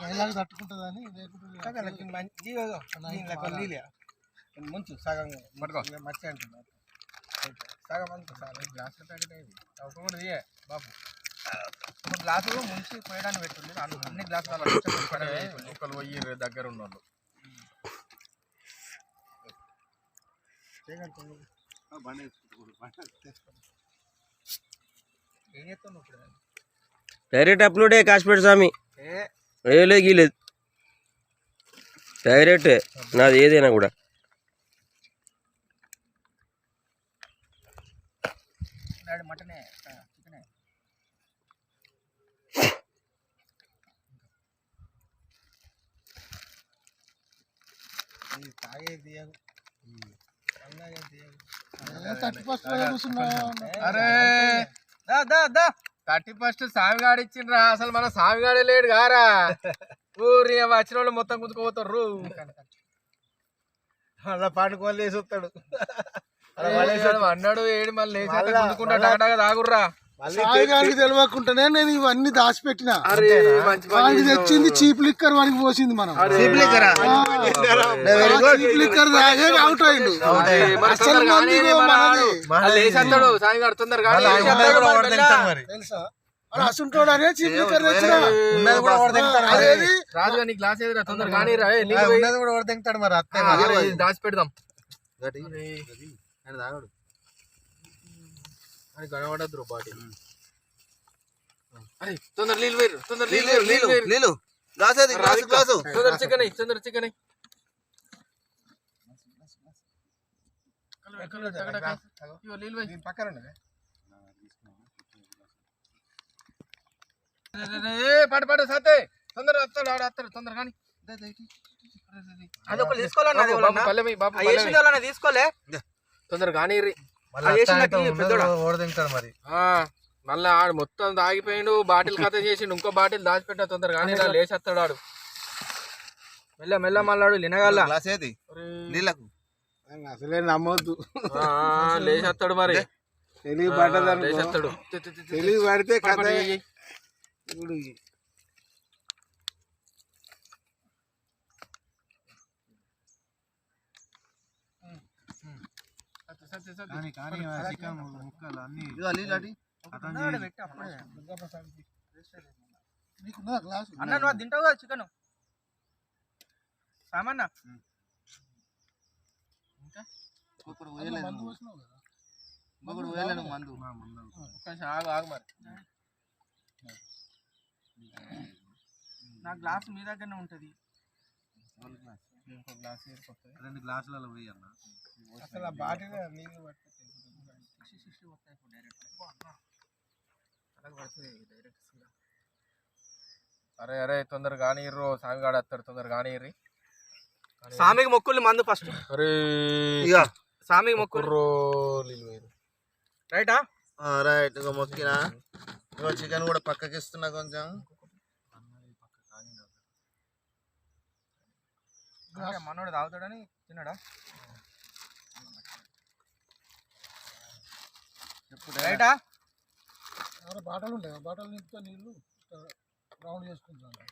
Dialogue తట్టుకుంటుందని లేకుంటే మంచి సగం పట్టుకో. అంటున్నారు సగం అంత సార్ గ్లాసుల ప్యాకెట్ బాబు ఒక గ్లాసు ముంచి పోయడానికి పెట్టుంది అన్ని అన్ని గ్లాసులు. ఒకరు పోయి దగ్గర ఉన్నోళ్ళు. చేయగలుగుతుంది. ఏం చేస్తావు నువ్వు ఇప్పుడు డైరెక్ట్ అప్లోడే కాశ్మీర్ స్వామి? ఏ వేయలేదు గీలేదు డైరెక్ట్ నాది ఏదైనా కూడా. మటనే అరే! థర్టీ ఫస్ట్ సామిగాడు ఇచ్చిండ్రా. అసలు మన సామిగాడే లేడు గారా ఊరి వచ్చిన వాళ్ళు మొత్తం గుంజుకోపోతారు అలా పాడుకోవాలి వేసి వస్తాడు. అన్నాడు ఏడు మళ్ళీ లేచి గుంజుకుంటా తాగుర్రా. సాయి గారికి తెలియకుండానే నేను ఇవన్నీ దాచిపెట్టిన. అరే మంచి పని వాడికి. తెచ్చింది చీప్ లిక్కర్ వాడికి పోసింది మనం. అరే, చీప్ లిక్కరా? చీప్ లిక్కర్ తాగే అవుట్ అయిండు అసలు. తెలుసా? అసుంటోడు అనే చీప్ లిక్కర్ తెచ్చిన. అదేది? రాజుగా నీ గ్లాస్ ఏదిరా? తొందరగా కానీ. ఉన్నది కూడా వాడు తింటాడు మరి అత్తే ఆ, అరే, ఇది దాచి పెడదాం తాగడు. అని కనబడద్దు బాటి అరే తొందర నీళ్ళు వేరు తొందర నీళ్ళు వేరు నీళ్ళు వేరు నీళ్ళు చికెన్ అయ్యి చికెన్ అయ్యి. వస్తాడు ఆడ వస్తాడు తొందర కానీ. అది తీసుకోవాలన్నా తీసుకోలే? తొందర కానీ పెద్దోడా. మరి. మళ్ళీ ఆడు మొత్తం తాగిపోయిండు బాటిల్ కథ చేసిండు ఇంకో బాటిల్ దాచిపెట్టా తొందర కానీ లేచేస్తాడు ఆడు. మెల్ల మెల్ల మళ్ళాడు ఏది? నీళ్ళకు. అసలే నమ్మొద్దు. లేచేస్తాడు మరి. తెలివి ఆ, పడ్డదనుకో లేచేస్తాడు. తెలివి పడితే పడు, కథ. ఇప్పుడు కానీ కానీ చికెన్ ముక్కలు అన్ని అన్న నువ్వు తింటావు కదా చికెన్? సామన్న. ఒకడు మందు ఆగు ఆగు మరి. నా గ్లాస్ మీ దగ్గరనే ఉంటది. గ్లాస్. రెండు గ్లాసులలో పోయి అన్న. అసలు బాటిల్ నీళ్ళు అరే అరే తొందర కానీర్రు సామిగాడు వస్తాడు తొందర కానీర్రి సామికి మొక్కులు మందు ఫస్ట్. అరే ఇక సామికి మొక్కులు. రైటా? రైట్ ఇక మొక్కినా. ఇగో చికెన్ కూడా పక్కకి ఇస్తున్నా కొంచెం. మనోడు తాగుతాడని తిన్నాడా? రైటా ఎవరో బాటలు ఉంటాయి బాటలు నింపుతా నీళ్ళు రౌండ్ చేసుకుంటాను